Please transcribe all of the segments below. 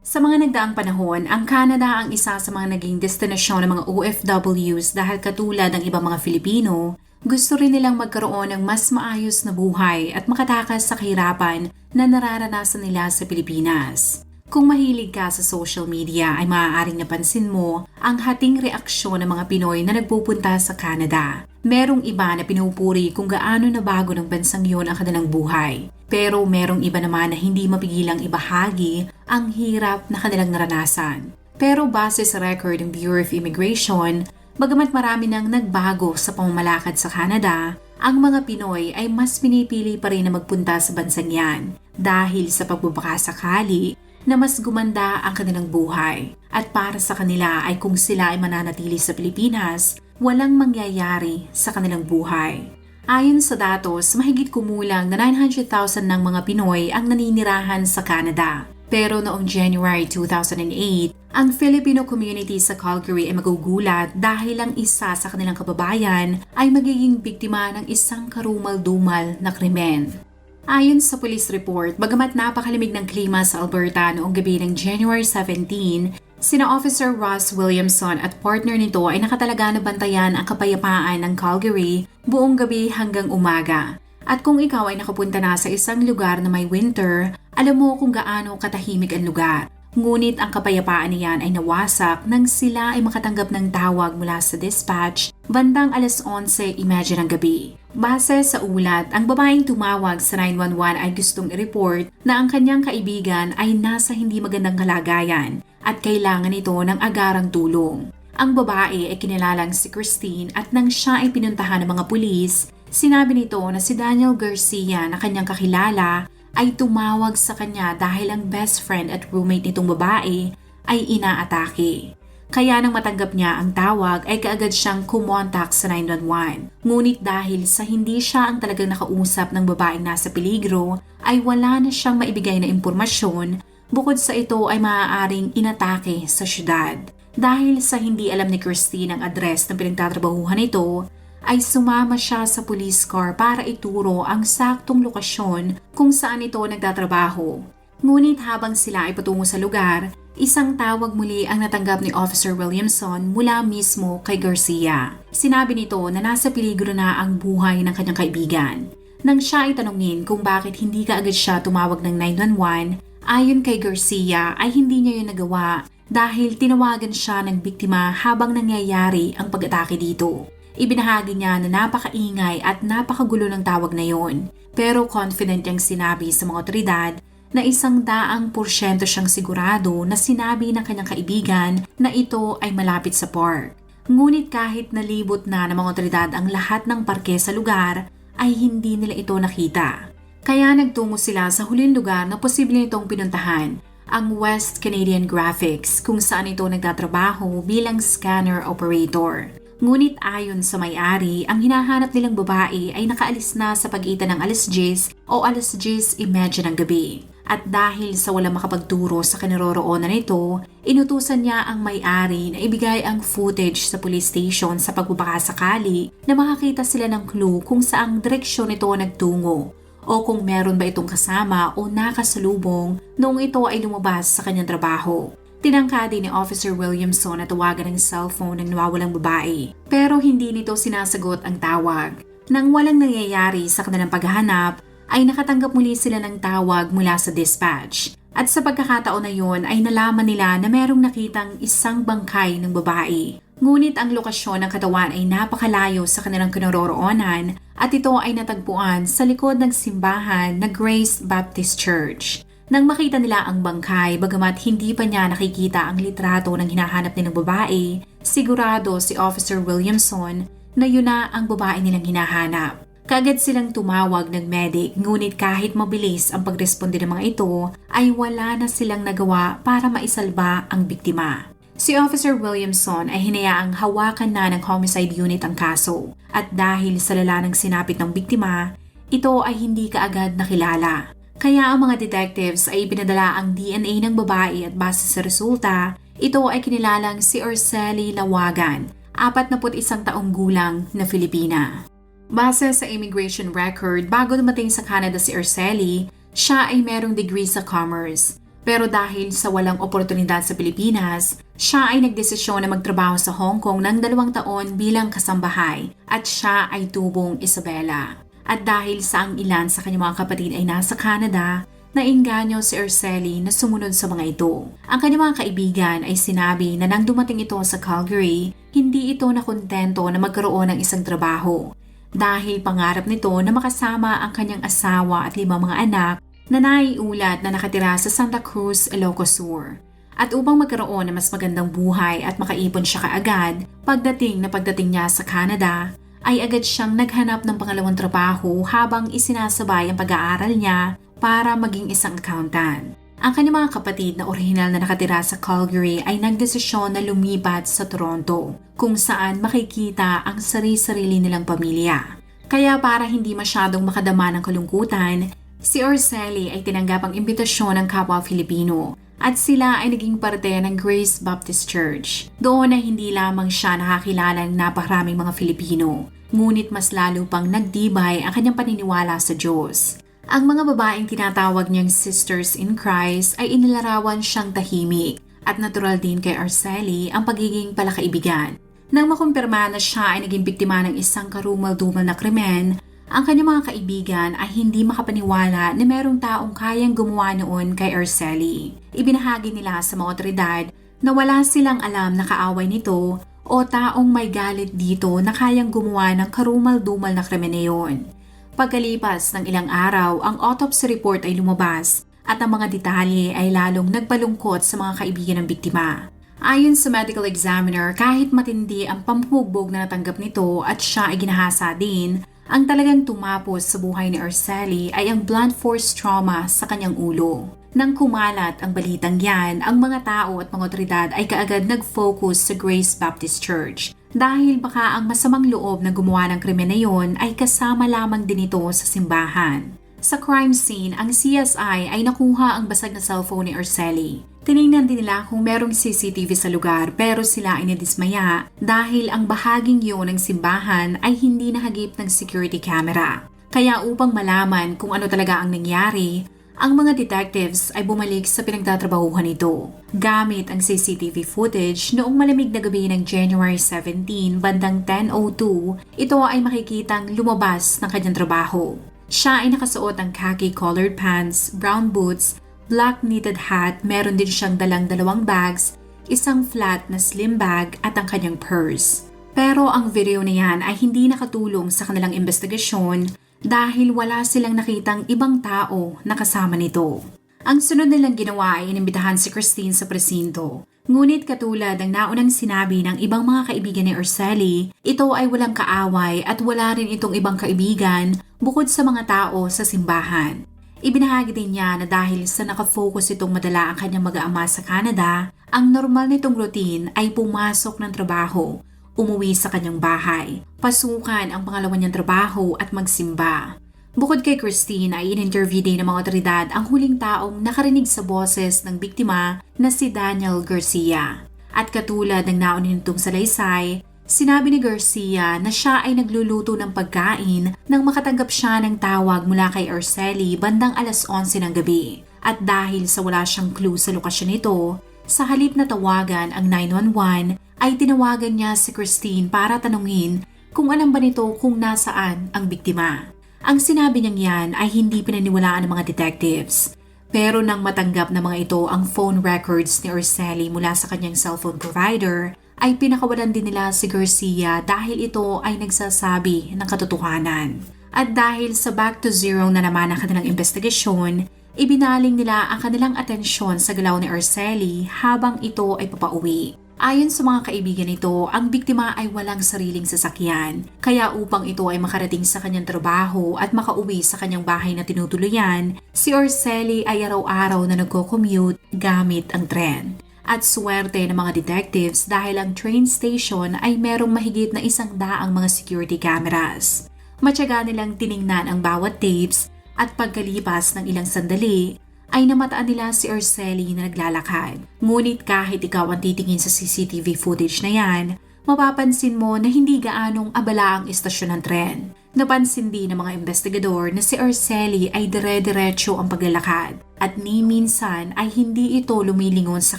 Sa mga nagdaang panahon, ang Canada ang isa sa mga naging destinasyon ng mga OFWs dahil katulad ng ibang mga Filipino, gusto rin nilang magkaroon ng mas maayos na buhay at makatakas sa kahirapan na nararanasan nila sa Pilipinas. Kung mahilig ka sa social media ay maaaring napansin mo ang hating reaksyon ng mga Pinoy na nagpupunta sa Canada. Merong iba na pinupuri kung gaano na bago ng bansang yon ang kanilang buhay. Pero merong iba naman na hindi mapigilang ibahagi ang hirap na kanilang naranasan. Pero base sa record ng Bureau of Immigration, bagamat marami nang nagbago sa pamamalakad sa Canada, ang mga Pinoy ay mas pinipili pa rin na magpunta sa bansang yan dahil sa pagbabakasakali na mas gumanda ang kanilang buhay. At para sa kanila ay kung sila ay mananatili sa Pilipinas, walang mangyayari sa kanilang buhay. Ayon sa datos, mahigit kumulang na 900,000 ng mga Pinoy ang naninirahan sa Canada. Pero noong January 2008, ang Filipino community sa Calgary ay magugulat dahil ang isa sa kanilang kababayan ay magiging biktima ng isang karumal-dumal na krimen. Ayon sa police report, bagamat napakalimig ng klima sa Alberta noong gabi ng January 17, sina Officer Ross Williamson at partner nito ay nakatalaga na bantayan ang kapayapaan ng Calgary buong gabi hanggang umaga. At kung ikaw ay nakapunta na sa isang lugar na may winter, alam mo kung gaano katahimik ang lugar. Ngunit ang kapayapaan niyan ay nawasak nang sila ay makatanggap ng tawag mula sa dispatch bandang alas 11 imagine ng gabi. Base sa ulat, ang babaeng tumawag sa 911 ay gustong i-report na ang kanyang kaibigan ay nasa hindi magandang kalagayan at kailangan ito ng agarang tulong. Ang babae ay kinilalang si Christine at nang siya ay pinuntahan ng mga pulis, sinabi nito na si Daniel Garcia na kanyang kakilala ay tumawag sa kanya dahil ang best friend at roommate nitong babae ay inaatake. Kaya nang matanggap niya ang tawag ay kaagad siyang kumontak sa 911. Ngunit dahil sa hindi siya ang talagang nakausap ng babaeng nasa peligro, ay wala na siyang maibigay na impormasyon bukod sa ito ay maaaring inatake sa syudad. Dahil sa hindi alam ni Christine ang address ng pinagtatrabahuhan nito, ay sumama siya sa police car para ituro ang saktong lokasyon kung saan ito nagtatrabaho. Ngunit habang sila ay patungo sa lugar, Isang tawag muli ang natanggap ni Officer Williamson mula mismo kay Garcia. Sinabi nito na nasa peligro na ang buhay ng kanyang kaibigan. Nang siya ay tanongin kung bakit hindi ka agad siya tumawag ng 911, ayon kay Garcia ay hindi niya yun nagawa dahil tinawagan siya ng biktima habang nangyayari ang pag-atake dito. Ibinahagi niya na napakaingay at napakagulo ng tawag na yon. Pero confident niyang sinabi sa mga otoridad na isang daang porsyento siyang sigurado na sinabi ng kanyang kaibigan na ito ay malapit sa park. Ngunit kahit nalibot na ng mga otoridad ang lahat ng parke sa lugar, ay hindi nila ito nakita. Kaya nagtungo sila sa huling lugar na posible nitong pinuntahan, ang West Canadian Graphics kung saan ito nagtatrabaho bilang scanner operator. Ngunit ayon sa may-ari, ang hinahanap nilang babae ay nakaalis na sa pagitan ng alas 10 o alas 10 imedya ng gabi. At dahil sa walang makapagturo sa kinaroroonan nito, inutusan niya ang may-ari na ibigay ang footage sa police station sa pagbabakasakali na makakita sila ng clue kung saang direksyon ito nagtungo o kung meron ba itong kasama o nakasalubong noong ito ay lumabas sa kanyang trabaho. Tinangka din ni Officer Williamson na tawagan ng cellphone ng nawawalang babae pero hindi nito sinasagot ang tawag. Nang walang nangyayari sa kanilang paghahanap, ay nakatanggap muli sila ng tawag mula sa dispatch. At sa pagkakataon na yon ay nalaman nila na merong nakitang isang bangkay ng babae. Ngunit ang lokasyon ng katawan ay napakalayo sa kanilang kinaroroonan at ito ay natagpuan sa likod ng simbahan na Grace Baptist Church. Nang makita nila ang bangkay, bagamat hindi pa niya nakikita ang litrato ng hinahanap nilang babae, sigurado si Officer Williamson na yun na ang babae nilang hinahanap. Kaagad silang tumawag ng medic ngunit kahit mabilis ang pagresponde ng mga ito ay wala na silang nagawa para maisalba ang biktima. Si Officer Williamson ay hinayaang hawakan na ng homicide unit ang kaso at dahil sa lala ng sinapit ng biktima, ito ay hindi kaagad nakilala. Kaya ang mga detectives ay pinadala ang DNA ng babae at base sa resulta, ito ay kinilalang si Orceli Lawagan, 41 taong gulang na Filipina. Base sa immigration record, bago dumating sa Canada si Orceli, siya ay merong degree sa commerce. Pero dahil sa walang oportunidad sa Pilipinas, siya ay nagdesisyon na magtrabaho sa Hong Kong ng dalawang taon bilang kasambahay at siya ay tubong Isabela. At dahil sa ang ilan sa kanyang mga kapatid ay nasa Canada, nainganyo si Urseli na sumunod sa mga ito. Ang kanyang mga kaibigan ay sinabi na nang dumating ito sa Calgary, hindi ito nakontento na magkaroon ng isang trabaho. Dahil pangarap nito na makasama ang kanyang asawa at limang mga anak na naiulat na nakatira sa Santa Cruz, Ilocos Sur. At upang magkaroon ng mas magandang buhay at makaipon siya kaagad, pagdating na pagdating niya sa Canada, ay agad siyang naghanap ng pangalawang trabaho habang isinasabay ang pag-aaral niya para maging isang accountant. Ang kanyang mga kapatid na orihinal na nakatira sa Calgary ay nagdesisyon na lumipat sa Toronto, kung saan makikita ang sarili-sarili nilang pamilya. Kaya para hindi masyadong makadama ng kalungkutan, Si Orselli ay tinanggap ang imbitasyon ng kapwa Filipino at sila ay naging parte ng Grace Baptist Church. Doon ay hindi lamang siya nakakilala ng napakaraming mga Filipino, ngunit mas lalo pang nagdibay ang kanyang paniniwala sa Diyos. Ang mga babaeng tinatawag niyang Sisters in Christ ay inilarawan siyang tahimik at natural din kay Arceli ang pagiging palakaibigan. Nang makumpirma na siya ay naging biktima ng isang karumal-dumal na krimen, ang kanyang mga kaibigan ay hindi makapaniwala na merong taong kayang gumawa noon kay Arceli. Ibinahagi nila sa mga otoridad na wala silang alam na kaaway nito o taong may galit dito na kayang gumawa ng karumal-dumal na krimen na. Pagkalipas ng ilang araw, ang autopsy report ay lumabas at ang mga detalye ay lalong nagpalungkot sa mga kaibigan ng biktima. Ayon sa medical examiner, kahit matindi ang pampugbog na natanggap nito at siya ay ginahasa din, ang talagang tumapos sa buhay ni Arceli ay ang blunt force trauma sa kanyang ulo. Nang kumalat ang balitang yan, ang mga tao at mga otoridad ay kaagad nag-focus sa Grace Baptist Church dahil baka ang masamang loob na gumawa ng krimen na yon ay kasama lamang din ito sa simbahan. Sa crime scene, ang CSI ay nakuha ang basag na cellphone ni Arceli. Tiningnan din nila kung merong CCTV sa lugar pero sila ay nadismaya dahil ang bahaging yun ng simbahan ay hindi nahagip ng security camera. Kaya upang malaman kung ano talaga ang nangyari, ang mga detectives ay bumalik sa pinagtatrabahuhan nito. Gamit ang CCTV footage noong malamig na gabi ng January 17 bandang 10.02, ito ay makikitang lumabas ng kanyang trabaho. Siya ay nakasuot ng khaki colored pants, brown boots, black knitted hat, meron din siyang dalang dalawang bags, isang flat na slim bag at ang kanyang purse. Pero ang video na yan ay hindi nakatulong sa kanilang investigasyon dahil wala silang nakitang ibang tao na kasama nito. Ang sunod nilang ginawa ay inimbitahan si Christine sa presinto. Ngunit katulad ng naunang sinabi ng ibang mga kaibigan ni Urseli, ito ay walang kaaway at wala rin itong ibang kaibigan bukod sa mga tao sa simbahan. Ibinahagi din niya na dahil sa nakafocus itong madala ang kanyang mag-aama sa Canada, ang normal nitong routine ay pumasok ng trabaho, umuwi sa kanyang bahay, pasukan ang pangalawa niyang trabaho at magsimba. Bukod kay Christine ay in-interview din ng mga otoridad ang huling taong nakarinig sa boses ng biktima na si Daniel Garcia. At katulad ng naunin nitong salaysay, Sinabi ni Garcia na siya ay nagluluto ng pagkain nang makatanggap siya ng tawag mula kay Arceli bandang alas 11 ng gabi. At dahil sa wala siyang clue sa lokasyon nito, sa halip na tawagan ang 911 ay tinawagan niya si Christine para tanungin kung alam ba nito kung nasaan ang biktima. Ang sinabi niyang yan ay hindi pinaniwalaan ng mga detectives. Pero nang matanggap ng mga ito ang phone records ni Arceli mula sa kanyang cellphone provider, ay pinakawalan din nila si Garcia dahil ito ay nagsasabi ng katotohanan. At dahil sa back to zero na naman ang kanilang investigasyon, ibinaling nila ang kanilang atensyon sa galaw ni Arceli habang ito ay papauwi. Ayon sa mga kaibigan nito, ang biktima ay walang sariling sasakyan. Kaya upang ito ay makarating sa kanyang trabaho at makauwi sa kanyang bahay na tinutuluyan, si Orselli ay araw-araw na nagko-commute gamit ang tren. At swerte ng mga detectives dahil ang train station ay merong mahigit na isang daang mga security cameras. Matyaga nilang tiningnan ang bawat tapes at pagkalipas ng ilang sandali, ay namataan nila si Orselli na naglalakad. Ngunit kahit ikaw ang titingin sa CCTV footage na yan, mapapansin mo na hindi gaanong abala ang istasyon ng tren. Napansin din ng mga investigador na si Orselli ay dire-diretso ang paglalakad at ni minsan ay hindi ito lumilingon sa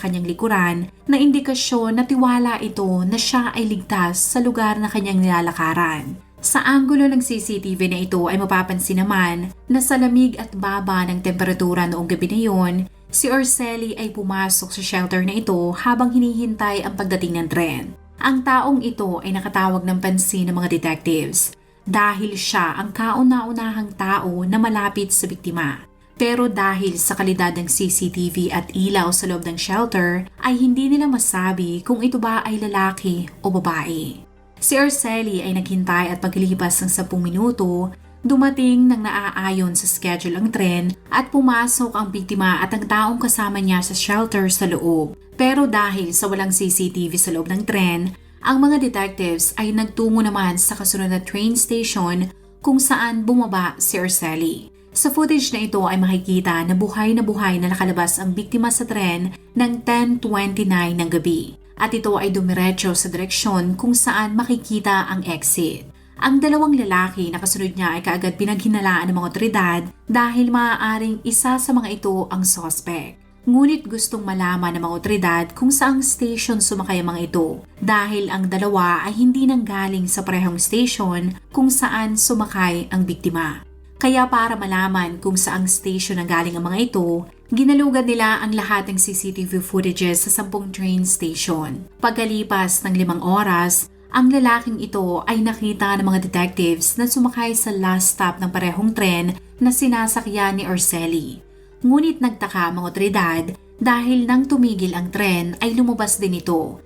kanyang likuran na indikasyon na tiwala ito na siya ay ligtas sa lugar na kanyang nilalakaran. Sa anggulo ng CCTV na ito ay mapapansin naman na sa lamig at baba ng temperatura noong gabi na yun, si Orselli ay pumasok sa shelter na ito habang hinihintay ang pagdating ng tren. Ang taong ito ay nakatawag ng pansin ng mga detectives dahil siya ang kauna-unahang tao na malapit sa biktima. Pero dahil sa kalidad ng CCTV at ilaw sa loob ng shelter, ay hindi nila masabi kung ito ba ay lalaki o babae. Si Arceli ay naghintay at paglipas ng 10 minuto, dumating ng naaayon sa schedule ang tren at pumasok ang biktima at ang taong kasama niya sa shelter sa loob. Pero dahil sa walang CCTV sa loob ng tren, ang mga detectives ay nagtungo naman sa kasunod na train station kung saan bumaba si Arceli. Sa footage na ito ay makikita na buhay na buhay na nakalabas ang biktima sa tren ng 10.29 ng gabi at ito ay dumiretso sa direksyon kung saan makikita ang exit. Ang dalawang lalaki na kasunod niya ay kaagad pinaghinalaan ng mga otoridad dahil maaaring isa sa mga ito ang suspect. Ngunit gustong malaman ng mga otoridad kung saang station sumakay ang mga ito dahil ang dalawa ay hindi nanggaling sa parehong station kung saan sumakay ang biktima. Kaya para malaman kung saang station ang galing ang mga ito, Ginalugan nila ang lahat ng CCTV footages sa sampung train station. Pagkalipas ng limang oras, ang lalaking ito ay nakita ng mga detectives na sumakay sa last stop ng parehong tren na sinasakyan ni Orselli. Ngunit nagtaka ang mga otoridad dahil nang tumigil ang tren ay lumabas din ito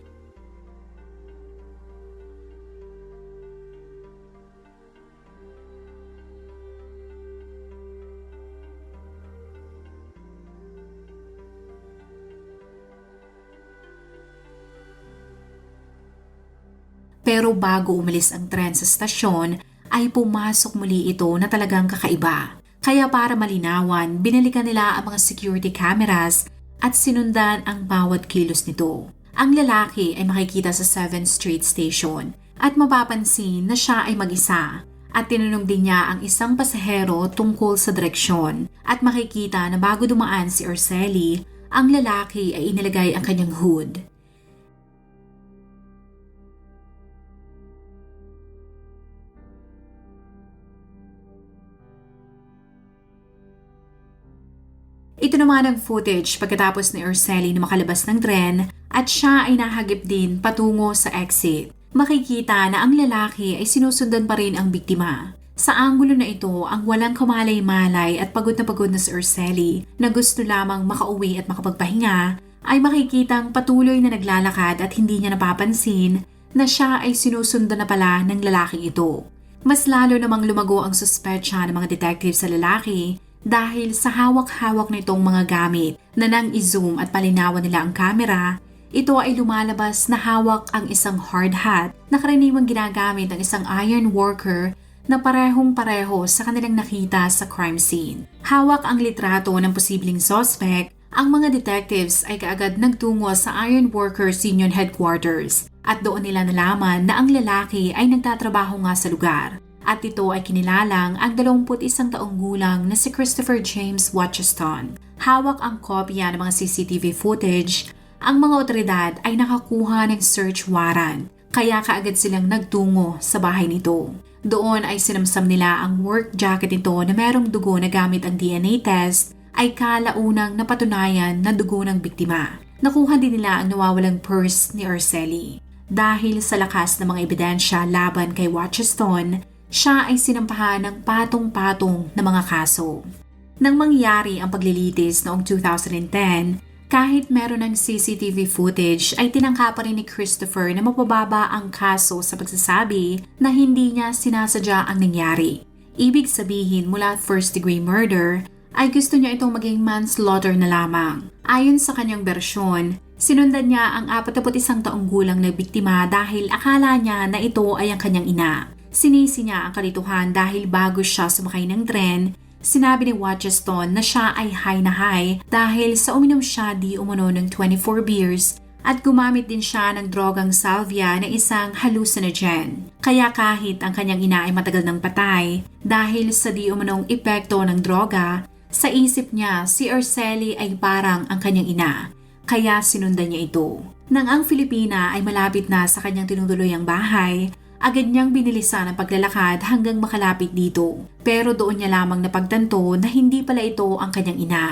Pero bago umalis ang tren sa stasyon, ay pumasok muli ito na talagang kakaiba. Kaya para malinawan, binalikan nila ang mga security cameras at sinundan ang bawat kilos nito. Ang lalaki ay makikita sa 7th Street Station at mapapansin na siya ay mag-isa at tinanong din niya ang isang pasahero tungkol sa direksyon at makikita na bago dumaan si Orselli, ang lalaki ay inilagay ang kanyang hood. Ito naman ang footage pagkatapos ni Urselli na makalabas ng tren at siya ay nahagip din patungo sa exit. Makikita na ang lalaki ay sinusundan pa rin ang biktima. Sa anggulo na ito, ang walang kamalay-malay at pagod na pagod na si Urselli na gusto lamang makauwi at makapagpahinga ay makikitang patuloy na naglalakad at hindi niya napapansin na siya ay sinusundan na pala ng lalaking ito. Mas lalo namang lumago ang suspetsya ng mga detective sa lalaki dahil sa hawak-hawak nitong mga gamit na nang i-zoom at palinawan nila ang camera, ito ay lumalabas na hawak ang isang hard hat na karaniwang ginagamit ng isang iron worker na parehong-pareho sa kanilang nakita sa crime scene. Hawak ang litrato ng posibleng suspect, ang mga detectives ay kaagad nagtungo sa Iron Workers Union Headquarters at doon nila nalaman na ang lalaki ay nagtatrabaho nga sa lugar at ito ay kinilalang ang 21 taong gulang na si Christopher James Watcheston. Hawak ang kopya ng mga CCTV footage, ang mga otoridad ay nakakuha ng search warrant kaya kaagad silang nagtungo sa bahay nito. Doon ay sinamsam nila ang work jacket nito na merong dugo na gamit ang DNA test ay kalaunang napatunayan na dugo ng biktima. Nakuha din nila ang nawawalang purse ni Arceli. Dahil sa lakas ng mga ebidensya laban kay Watcheston, siya ay sinampahan ng patong-patong na mga kaso. Nang mangyari ang paglilitis noong 2010, Kahit meron ng CCTV footage ay tinangka pa rin ni Christopher na mapababa ang kaso sa pagsasabi na hindi niya sinasadya ang nangyari. Ibig sabihin mula first degree murder ay gusto niya itong maging manslaughter na lamang. Ayon sa kanyang bersyon, sinundan niya ang 41 taong gulang na biktima dahil akala niya na ito ay ang kanyang ina. Sinisi niya ang kalituhan dahil bago siya sumakay ng tren, sinabi ni Watcheston na siya ay high na high dahil sa uminom siya di umano ng 24 beers at gumamit din siya ng drogang salvia na isang hallucinogen. Kaya kahit ang kanyang ina ay matagal ng patay, dahil sa di umanong epekto ng droga, sa isip niya si Arceli ay parang ang kanyang ina, kaya sinundan niya ito. Nang ang Filipina ay malapit na sa kanyang tinutuloy ang bahay, agad niyang binilisan ang paglalakad hanggang makalapit dito. Pero doon niya lamang napagtanto na hindi pala ito ang kanyang ina.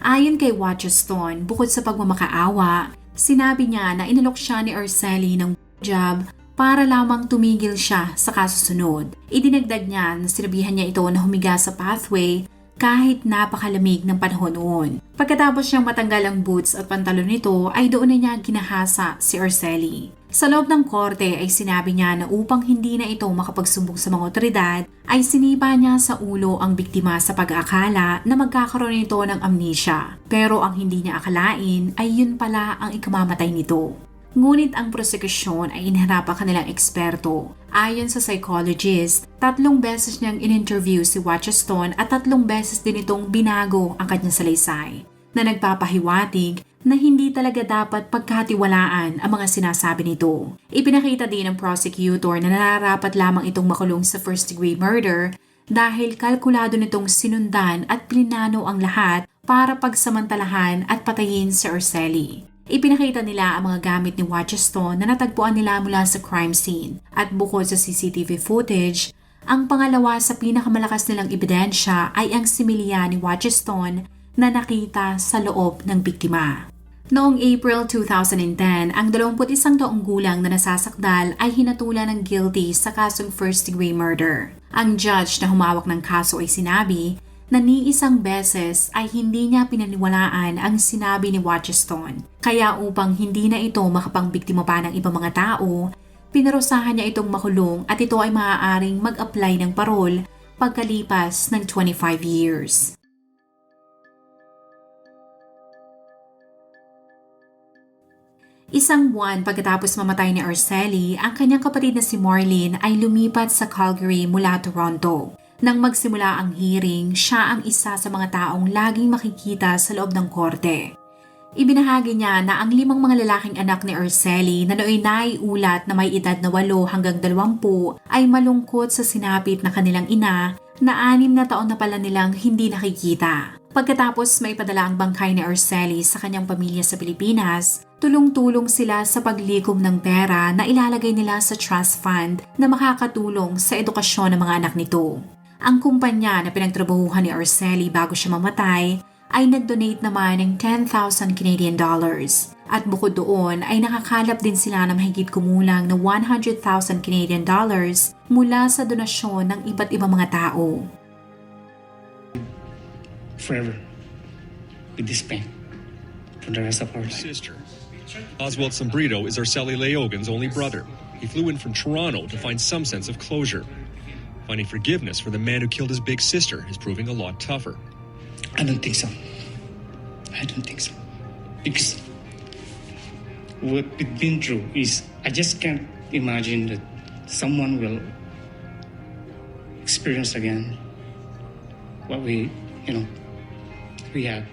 Ayon kay Watcheston, bukod sa pagmamakaawa, sinabi niya na inalok siya ni Arceli ng job para lamang tumigil siya sa kasusunod. Idinagdag niya na sinabihan niya ito na humiga sa pathway kahit napakalamig ng panahon noon. Pagkatapos niyang matanggal ang boots at pantalon nito ay doon na niya ginahasa si Arceli. Sa loob ng korte ay sinabi niya na upang hindi na ito makapagsumbong sa mga otoridad ay sinipa niya sa ulo ang biktima sa pag-aakala na magkakaroon nito ng amnesia. Pero ang hindi niya akalain ay yun pala ang ikamamatay nito. Ngunit ang prosekusyon ay inharap ang kanilang eksperto. Ayon sa psychologist, tatlong beses niyang in-interview si Watcheston at tatlong beses din itong binago ang kanyang salaysay na nagpapahiwatig na hindi talaga dapat pagkatiwalaan ang mga sinasabi nito. Ipinakita din ng prosecutor na nararapat lamang itong makulong sa first degree murder dahil kalkulado nitong sinundan at plinano ang lahat para pagsamantalahan at patayin si Arceli. Ipinakita nila ang mga gamit ni Watcheston na natagpuan nila mula sa crime scene. At bukod sa CCTV footage, ang pangalawa sa pinakamalakas nilang ebidensya ay ang similya ni Watcheston na nakita sa loob ng biktima. Noong April 2010, ang 21 taong gulang na nasasakdal ay hinatulan ng guilty sa kasong first degree murder. Ang judge na humawak ng kaso ay sinabi na ni isang beses ay hindi niya pinaniwalaan ang sinabi ni Watcheston. Kaya upang hindi na ito makapangbiktima pa ng ibang mga tao, pinarusahan niya itong makulong at ito ay maaaring mag-apply ng parol pagkalipas ng 25 years. Isang buwan pagkatapos mamatay ni Arceli, ang kanyang kapatid na si Marlene ay lumipat sa Calgary mula Toronto. Nang magsimula ang hearing, siya ang isa sa mga taong laging makikita sa loob ng korte. Ibinahagi niya na ang limang mga lalaking anak ni Arceli na nooy naiulat na may edad na 8 hanggang 20 ay malungkot sa sinapit na kanilang ina na anim na taon na pala nilang hindi nakikita. Pagkatapos may padala ang bangkay ni Arceli sa kanyang pamilya sa Pilipinas, tulong-tulong sila sa paglikom ng pera na ilalagay nila sa trust fund na makakatulong sa edukasyon ng mga anak nito. Ang kumpanya na pinagtrabahuhan ni Arceli bago siya mamatay ay nag-donate naman ng 10,000 Canadian dollars. At bukod doon ay nakakalap din sila ng mahigit kumulang na 100,000 Canadian dollars mula sa donasyon ng iba't ibang mga tao. Forever. With this pain. For the rest of our life. sister. Oswald Sombrito is Arceli Leogan's only brother. He flew in from Toronto to find some sense of closure. Finding forgiveness for the man who killed his big sister is proving a lot tougher. I don't think so. I don't think so. Because what we've been through is I just can't imagine that someone will experience again what we, you know, we had.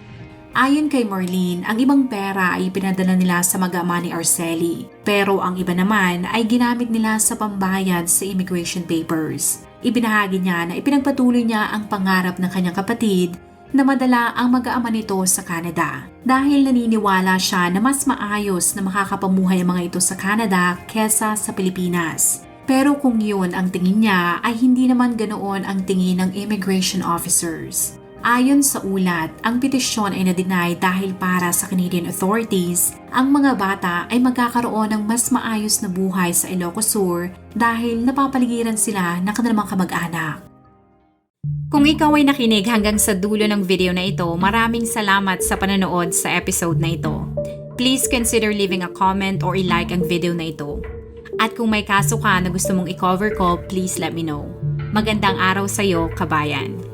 Ayon kay Marlene, ang ibang pera ay pinadala nila sa mag-ama ni Arceli. Pero ang iba naman ay ginamit nila sa pambayad sa immigration papers. Ibinahagi niya na ipinagpatuloy niya ang pangarap ng kanyang kapatid na madala ang mag-aama nito sa Canada. Dahil naniniwala siya na mas maayos na makakapamuhay ang mga ito sa Canada kesa sa Pilipinas. Pero kung yun ang tingin niya ay hindi naman ganoon ang tingin ng immigration officers. Ayon sa ulat, ang petisyon ay na-deny dahil para sa Canadian authorities, ang mga bata ay magkakaroon ng mas maayos na buhay sa Ilocos Sur dahil napapaligiran sila ng kanilang kamag-anak. Kung ikaw ay nakinig hanggang sa dulo ng video na ito, maraming salamat sa panonood sa episode na ito. Please consider leaving a comment or i-like ang video na ito. At kung may kaso ka na gusto mong i-cover ko, please let me know. Magandang araw sa'yo, kabayan.